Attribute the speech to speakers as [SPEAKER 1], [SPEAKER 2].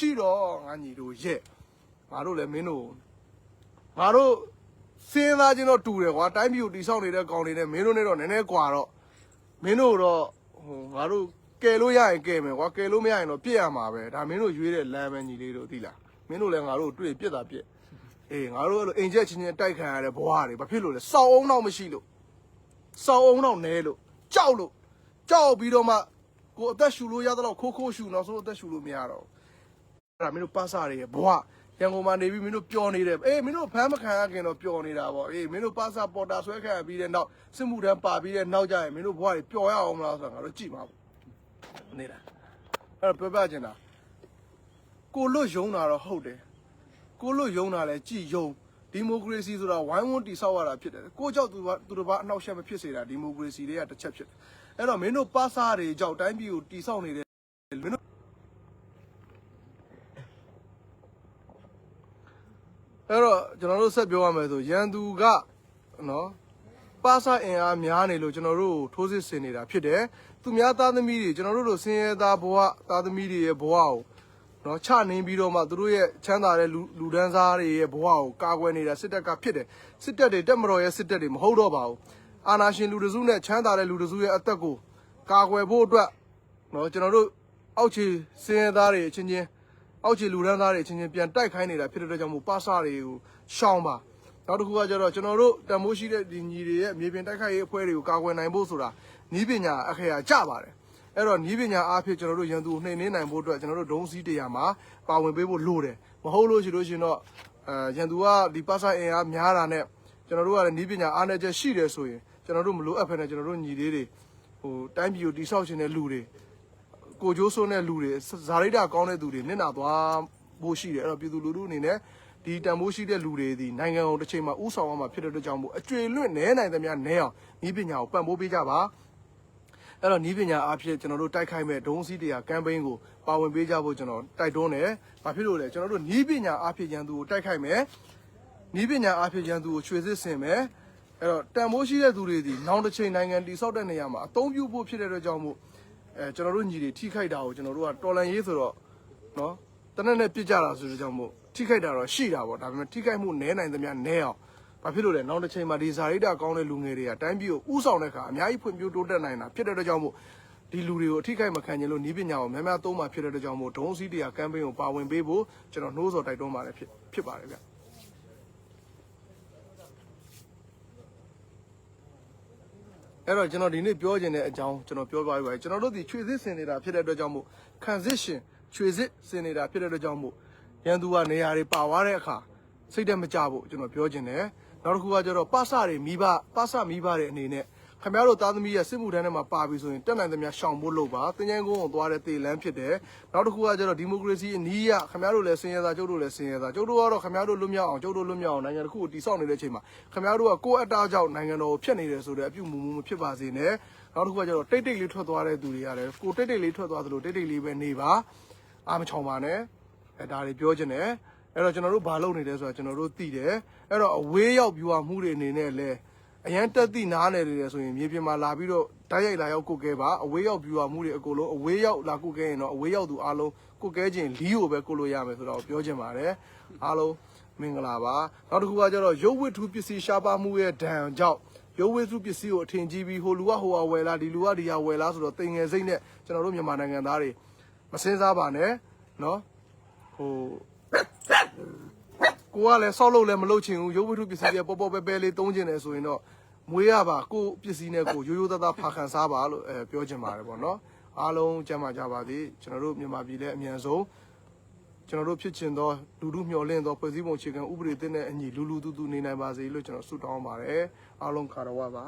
[SPEAKER 1] ရှိတော့ငါညီတို့ရဲ့ငါတို့လည်းမင်းတို့ငါတို့စဉ်းစားခြင်းတော့တူတယ်ကွာတိုင်းပြည်ကိုတိဆောက်နေတဲ့ကောင်တွေနဲ့မင်းတို့နဲ့တော့နည်းနည်းကွာတော့မင်းတို့တော့ဟိုငါတို့ကယ်လို့ရရင်ကယ်မယ်ကွာကယ်လို့မရရင်တော့ပြစ်ရမှာပဲဒါမင်းတို့ရွေးတဲ့လမ်းပဲညီလေးတို့သိလားမင်းတို့လည်းငါတို့တွေ့ပြစ်တာပြစ်အေးငါတို့အဲ့လိုအိမ်ချက်ချင်းချင်းတိုက်ခံရတဲ့ဘဝတွေဘာဖြစ်လို့လဲစောက်အောင်တော့မရှိလို့စောက်အောင်တော့နဲလို့ကြောက်လို့ကြောက်ပြီးတော့မှကိုယ်အသက်ရှူလို့ရတော့ခိုးခိုးရှူတော့ဆိုအသက်ရှူလို့မရတော့ဘူးအဲ့ ဒါမင်းတို့ပတ်စားတွေရဲ့ဘဝရန်ကုန်မှာနေပြီးမင်းတို့ပျော်နေတယ်အေးမင်းတို့ဖမ်းမခံရခင်တော့ပျော်နေတာပေါ့အေးမင်းတို့ပတ်စားပေါ်တာဆွဲခံရပြီးတဲ့နောက်စစ်မှုထမ်းပါပြီးတဲ့နောက်ကျရင်မင်းတို့ဘဝတွေပျော်ရအောင်မလားဆိုတာငါတို့ကြည့်မှာပေါ့နေတာအဲ့တော့ပြောပြချင်တာကိုလွတ်ယုံတာတော့ဟုတ်တယ်ကိုလွတ်ယုံတာလည်းကြည်ယုံဒီမိုကရေစီဆိုတာဝိုင်းဝန်းတိဆောက်ရတာဖြစ်တယ်ကိုကြောက်သူကသူတစ်ပါးအနှောက်အယှက်မဖြစ်စေတာဒီမိုကရေစီတွေကတစ်ချက်ဖြစ်တယ်အဲ့တော့မင်းတို့ပတ်စားတွေကြောက်တိုင်းပြည်ကိုတိဆောက်နေတဲ့မင်းတို့ အဲ့တော့ကျွန်တော်တို့ဆက်ပြောရမယ်ဆိုရန်သူကနော်ပါစာအင်အားများနေလို့ကျွန်တော်တို့ကိုထိုးစစ်ဆင်နေတာဖြစ်တယ်သူများသားသမီးတွေကျွန်တော်တို့လိုဆင်းရဲသားဘဝသားသမီးတွေရဲ့ဘဝကိုနော်ချနှင်းပြီးတော့မှသူတို့ရဲ့ချမ်းသာတဲ့လူလူဒန်းစားတွေရဲ့ဘဝကိုကာကွယ်နေတာစစ်တပ်ကဖြစ်တယ်စစ်တပ်တွေတက်မတော်ရဲ့စစ်တပ်တွေမဟုတ်တော့ပါဘူးအာနာရှင်လူတစုနဲ့ချမ်းသာတဲ့လူတစုရဲ့အသက်ကိုကာကွယ်ဖို့အတွက်နော်ကျွန်တော်တို့အောက်ခြေဆင်းရဲသားတွေအချင်းချင်း အောက်ခြေလူရန်သားတွေအချင်းချင်းပြန်တိုက်ခိုင်းနေတာဖြစ်တဲ့အတွက်ကြောင့်မို့ပါစာတွေကိုရှောင်ပါနောက်တစ်ခုကကျတော့ကျွန်တော်တို့တန်မိုးရှိတဲ့ဒီညီတွေရဲ့မြေပြင်တိုက်ခိုက်ရေးအဖွဲ့တွေကိုကာကွယ်နိုင်ဖို့ဆိုတာနီးပညာအခရာကြပါတယ်အဲ့တော့နီးပညာအားဖြင့်ကျွန်တော်တို့ရန်သူကိုနှိမ်နင်းနိုင်ဖို့အတွက်ကျွန်တော်တို့ဒုံးစည်းတရားမှာပါဝင်ပေးဖို့လိုတယ်မဟုတ်လို့ရှိလို့ရှိရင်တော့အဲရန်သူကဒီပါစာအင်အားများတာနဲ့ကျွန်တော်တို့ကလည်းနီးပညာအားနည်းချက်ရှိတယ်ဆိုရင်ကျွန်တော်တို့မလိုအပ်ဖ ೇನೆ ကျွန်တော်တို့ညီလေးတွေဟိုတိုင်းပြည်ကိုတိဆောက်ခြင်းတဲ့လူတွေ ကိုကျိုးဆိုးတဲ့လူတွေဇာရိတာကောင်းတဲ့သူတွေနစ်နာသွားဖို့ရှိတယ်အဲ့တော့ပြည်သူလူထုအနေနဲ့ဒီတန်ဖိုးရှိတဲ့လူတွေဒီနိုင်ငံကိုတစ်ချိန်မှာဥဆောင်ရမှာဖြစ်တဲ့အတွက်ကြောင့်မို့အကျွေလွင့်နဲနိုင်သမျှနဲအောင်ဤပညာကိုပံ့ပိုးပေးကြပါအဲ့တော့ဤပညာအားဖြင့်ကျွန်တော်တို့တိုက်ခိုက်မဲ့ဒုံးစည်းတရားကမ်ပိန်းကိုပါဝင်ပေးကြဖို့ကျွန်တော်တိုက်တွန်းတယ်။ဘာဖြစ်လို့လဲကျွန်တော်တို့ဤပညာအားဖြင့်ရန်သူကိုတိုက်ခိုက်မယ်။ဤပညာအားဖြင့်ရန်သူကိုချွေစစ်ဆင်မယ်။အဲ့တော့တန်ဖိုးရှိတဲ့သူတွေဒီနောက်တစ်ချိန်နိုင်ငံတည်ဆောက်တဲ့နေရာမှာအသုံးပြုဖို့ဖြစ်တဲ့အတွက်ကြောင့်မို့ အဲကျွန်တော်တို့ညီတွေထိခိုက်တာကိုကျွန်တော်တို့ကတော်လန်ရေးဆိုတော့နော်တနက်နဲ့ပြစ်ကြတာဆိုတဲ့ကြောင့်မို့ထိခိုက်တာတော့ရှိတာပေါ့ဒါပေမဲ့ထိခိုက်မှုနည်းနိုင်သမျှနည်းအောင်ဘာဖြစ်လို့လဲနောက်တစ်ချိန်မှာဒီဇာရိတာကောင်းတဲ့လူငယ်တွေကတိုင်းပြည်ကိုဥဆောင်တဲ့အခါအများကြီးဖွံ့ဖြိုးတိုးတက်နိုင်တာဖြစ်တဲ့အတွက်ကြောင့်မို့ဒီလူတွေကိုအထိခိုက်မခံချင်လို့နီးပညာကိုများများသုံးမှဖြစ်တဲ့အတွက်ကြောင့်မို့ဒုံးစည်းတရားကမ်ပိန်းကိုပါဝင်ပေးဖို့ကျွန်တော်နှိုးဆော်တိုက်တွန်းပါတယ်ဖြစ်ဖြစ်ပါတယ်ဗျ အဲ့တော့ကျွန်တော်ဒီနေ့ပြောချင်တဲ့အကြောင်းကျွန်တော်ပြောပြပါပြီကျွန်တော်တို့ဒီခြွေစစ်ဆင်နေတာဖြစ်တဲ့အတွက်ကြောင့်မို့ transition ခြွေစစ်ဆင်နေတာဖြစ်တဲ့အတွက်ကြောင့်မို့ရန်သူကနေရာတွေပါသွားတဲ့အခါစိတ်တက်မကြဖို့ကျွန်တော်ပြောချင်တယ်နောက်တစ်ခုကကျတော့ပါစတွေမိဘပါစမိဘတွေအနေနဲ့ ခင်ဗျားတို့သားသမီးရဲ့စစ်မှုထမ်းထဲမှာပါပြီဆိုရင်တက်နိုင်သမျှရှောင်ဖို့လုပ်ပါတင်ချိုင်းကုန်းကိုသွားတဲ့တေလန်းဖြစ်တယ်နောက်တစ်ခုကကျတော့ဒီမိုကရေစီအနည်းရခင်ဗျားတို့လည်းစင်ရသားကျုပ်တို့လည်းစင်ရသားကျုပ်တို့ကတော့ခင်ဗျားတို့လွတ်မြောက်အောင်ကျုပ်တို့လွတ်မြောက်အောင်နိုင်ငံတစ်ခုကိုတည်ဆောက်နေတဲ့အချိန်မှာခင်ဗျားတို့ကကိုယ့်အတားကြောင့်နိုင်ငံတော်ကိုဖျက်နေတယ်ဆိုတဲ့အပြုမူမှုမဖြစ်ပါစေနဲ့နောက်တစ်ခုကကျတော့တိတ်တိတ်လေးထွက်သွားတဲ့သူတွေရတယ်ကိုတိတ်တိတ်လေးထွက်သွားသလိုတိတ်တိတ်လေးပဲနေပါအားမချောင်ပါနဲ့အဲဒါတွေပြောချင်တယ်အဲ့တော့ကျွန်တော်တို့ဘာလုပ်နေလဲဆိုတာကျွန်တော်တို့သိတယ်အဲ့တော့အဝေးရောက်ပြူမှုတွေအနေနဲ့လည်း အရန်တက်သည့်နားနေတယ်ဆိုရင်မြေပြင်မှာလာပြီးတော့တိုက်ရိုက်လာရောက်ကုတ်ကဲပါအဝေးရောက်ပြူမှုတွေအကုန်လုံးအဝေးရောက်လာကုတ်ကဲရင်တော့အဝေးရောက်သူအားလုံးကုတ်ကဲခြင်းလီးကိုပဲကုတ်လို့ရမယ်ဆိုတော့ပြောချင်ပါတယ်အားလုံးမင်္ဂလာပါနောက်တစ်ခုကကျတော့ရုပ်ဝတ္ထုပစ္စည်းရှားပါမှုရဲ့ဒဏ်ကြောင့်ရုပ်ဝတ္ထုပစ္စည်းကိုအထင်ကြီးပြီးဟိုလူကဟိုဟာဝယ်လာဒီလူကဒီဟာဝယ်လာဆိုတော့တင်ငယ်စိတ်နဲ့ကျွန်တော်တို့မြန်မာနိုင်ငံသားတွေမစင်စားပါနဲ့နော်ဟိုကိုကလည်းဆောက်လို့လည်းမလုပ်ချင်ဘူးရုပ်ဝတ္ထုပစ္စည်းတွေပေါ်ပေါ်ပဲပဲလေးသုံးချင်တယ်ဆိုရင်တော့ မွေးရပါကိုပစ္စည်းနဲ့ကိုရိုးရိုးသားသားဖာခံစားပါလို့အဲပြောချင်ပါတယ်ပေါ့နော်အားလုံးကြမ်းပါကြပါသည်ကျွန်တော်တို့မြန်မာပြည်လည်းအမြန်ဆုံးကျွန်တော်တို့ဖြစ်ချင်သောလူလူမျှော်လင့်သောဖွဲ့စည်းပုံအခြေခံဥပဒေသစ်နဲ့အညီလူလူတူတူနေနိုင်ပါစေလို့ကျွန်တော်ဆုတောင်းပါတယ်အားလုံးခါတော်ဝပါ